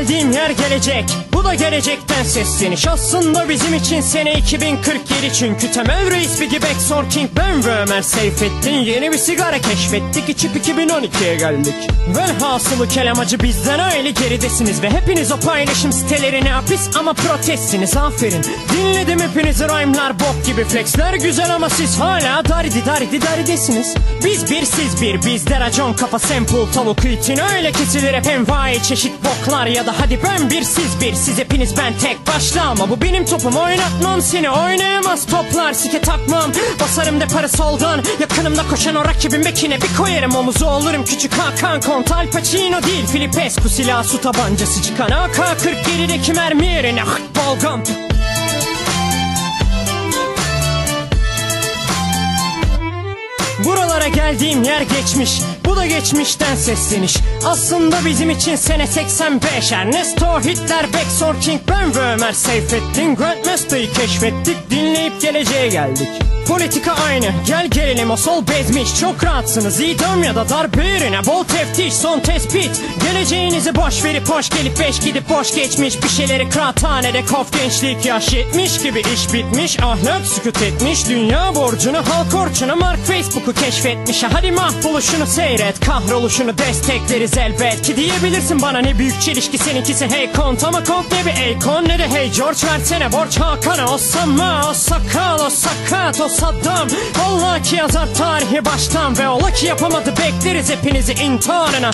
geldiğim yer gelecek. Bu da gelecekten sesleniş Aslında bizim için sene 2047 Çünkü temel reis bir gibi King Ben ve Ömer Seyfettin Yeni bir sigara keşfettik. İçip 2012'ye geldik. Velhasılı kelam acı bizden aile geridesiniz Ve hepiniz o paylaşım sitelerine hapis ama protestsiniz. Aferin. Dinledim hepinizi rhyme'lar bok gibi flexler Güzel ama siz hala daridi daridi daridesiniz. Biz bir siz bir. Bizde racon kafa sample tavuk için Öyle kesilir hep envai çeşit boklar Ya da hadi ben bir siz bir. Siz hepiniz ben tek başla Ama bu benim topum. Oynatmam seni oynayamaz toplar. Sike takmam basarım de para soldan. Yakınımda koşan o rakibin bekine bir koyarım. Omuzu olurum Küçük Hakan Kont. Al Pacino değil Filipescu. Silah su tabancası çıkan AK-47'deki mermi yerine balgam Buralara geldiğim yer geçmiş. Bu da geçmişten sesleniş. Aslında bizim için sene 85 Ernesto, Hitler, Beck, King, ben ve Ömer Seyfettin Grandmaster'ı keşfettik. Dinleyip geleceğe geldik Politika aynı. Gel gelelim o sol bezmiş. Çok rahatsınız. İdam ya da darbe yerine Bol teftiş son tespit. Geleceğinizi boş verip hoş gelip beş gidip boş geçmiş. Bir şeyleri kıraathanede kof gençlik yaş yetmiş gibi iş bitmiş. Ahlak sükut etmiş. Dünya borcunu halk orçunu Mark Facebook'u keşfetmiş. Hadi mahvoluşunu seyret kahroluşunu destekleriz elbet Ki diyebilirsin bana ne büyük çelişki seninkisi. Hey kont Ama kont ne bir Akon ne de? Hey George versene borç Hakan'a. O sama o o sakat o Saddam. Allah ki yazar tarihi baştan Ve ola ki yapamadı bekleriz hepinizi intiharına.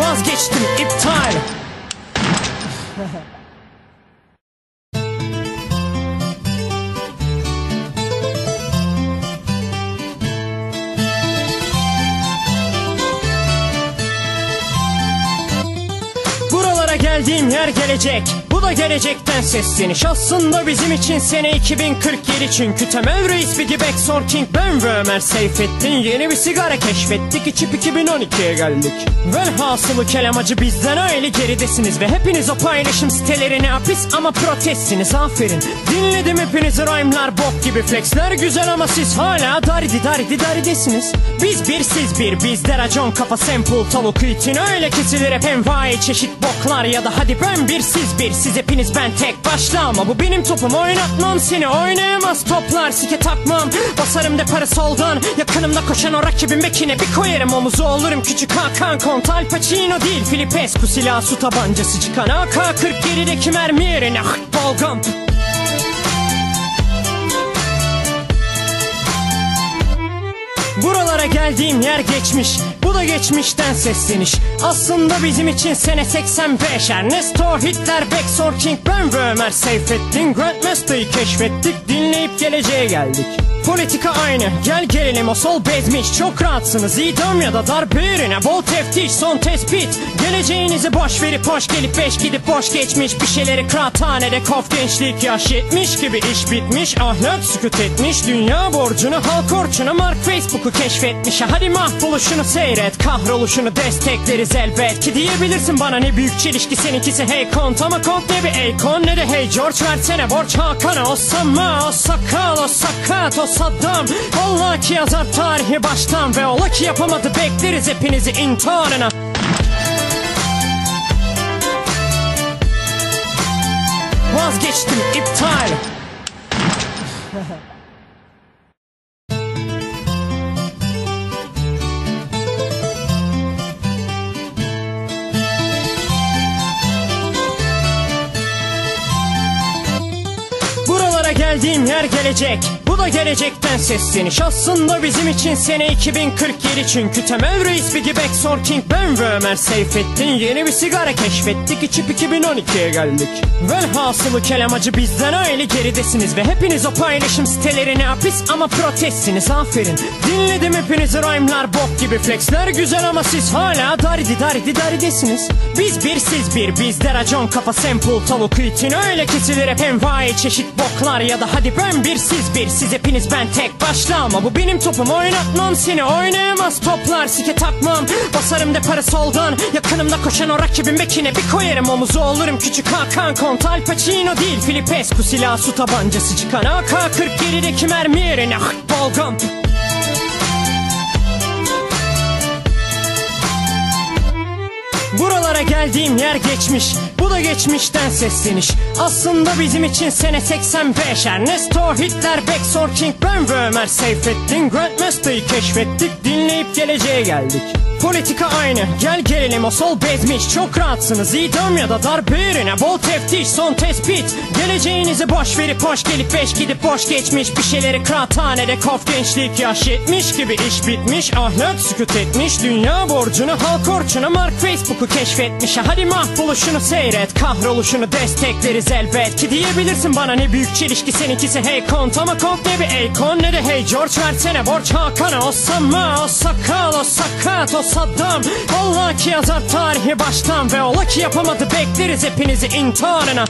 Vazgeçtim iptal geldiğim yer gelecek. Bu da gelecekten sesleniş Aslında bizim için sene 2047 Çünkü temel reis bir gibi King Ben ve Ömer Seyfettin. Yeni bir sigara keşfettik içip 2012'ye geldik. Velhasılı kelam acı bizden aile geridesiniz. Ve hepiniz o paylaşım sitelerine hapis ama protestsiniz. Aferin. Dinledim hepinizi rhyme'lar bok gibi flexler Güzel ama siz hala daridi daridi daridesiniz. Biz bir siz bir. Bizde racon kafa sample tavuk için Öyle kesilir hep envai çeşit boklar Ya da hadi ben bir siz bir. Siz hepiniz ben tek başla Ama bu benim topum. Oynatmam seni oynayamaz toplar. Sike takmam basarım de para soldan. Yakınımda koşan o rakibin bekine bir koyarım. Omuzu olurum Küçük Hakan Kont. Al Pacino değil Filipescu. Silah su tabancası çıkan AK-47'deki mermi yerine balgam Buralara geldiğim yer geçmiş. Bu da geçmişten sesleniş. Aslında bizim için sene 85 Ernesto, Hitler, Beck, King, ben ve Ömer Seyfettin. Grandmaster'ı keşfettik. Dinleyip geleceğe geldik Politika aynı. Gel gelelim o sol bezmiş. Çok rahatsınız. İdam ya da darbe yerine Bol teftiş son tespit. Geleceğinizi boş verip hoş gelip beş gidip boş geçmiş. Bir şeyleri kıraathanede kof gençlik yaş yetmiş gibi iş bitmiş. Ahlak sükut etmiş. Dünya borcunu halk orçunu Mark Facebook'u keşfetmiş. Hadi mahvoluşunu seyret. Kahroluşunu destekleriz elbet Ki diyebilirsin bana ne büyük çelişki seninkisi. Hey kont Ama kont ne bir Akon ne de hey George. Versene borç Hakan'a. O sama o sakal o sakat o Saddam Allah ki yazar tarihi baştan Ve ola ki yapamadı. Bekleriz hepinizi intiharına. Vazgeçtim iptal Buralara geldiğim yer gelecek. Bu da gelecekten sesleniş Aslında bizim için sene 2047 Çünkü temel reis bir gibi King Ben ve Ömer Seyfettin Yeni bir sigara keşfettik içip 2012'ye geldik. Velhasılı kelam acı bizden aile geridesiniz Ve hepiniz o paylaşım sitelerine hapis ama protestsiniz. Aferin. Dinledim hepinizi rhyme'lar bok gibi flexler Güzel ama siz hala daridi daridi daridesiniz. Biz bir siz bir bizde racon kafa sample tavuk için Öyle kesilir hep envai çeşit boklar Ya da hadi ben bir siz bir. Siz hepiniz ben tek başla Ama bu benim topum. Oynatmam seni oynayamaz toplar. Sike takmam basarım de para soldan. Yakınımda koşan o rakibin bekine bir koyarım omuzu olurum. Küçük Hakan Kont Al Pacino değil. Filipescu silah su tabancası çıkan AK-47'deki mermi yerine balgam Buralara geldiğim yer geçmiş Bu da geçmişten sesleniş. Aslında bizim için sene 85 Ernesto Hitler Bexor King Ben ve Ömer Seyfettin Grandmaster'ı keşfettik Dinleyip geleceğe geldik Politika aynı. Gel gelelim o sol bezmiş. Çok rahatsınız. İdam ya da darbe yerine Bol teftiş son tespit. Geleceğinizi boş verip hoş gelip beş gidip boş geçmiş. Bir şeyleri kıraathanede kof gençlik yaş yetmiş gibi iş bitmiş. Ahlak sükut etmiş. Dünya borcunu halk orçunu Mark Facebook'u keşfetmiş. Hadi mahvoluşunu seyret kahroluşunu destekleriz elbet Ki diyebilirsin bana ne büyük çelişki seninkisi. Hey kont Ama kont ne bir Akon ne de hey George versene. Borç Hakan'a O Sama o sakal o sakat o Saddam Vallahi ki yazar tarihi baştan Ve ola ki yapamadı bekleriz hepinizi intiharına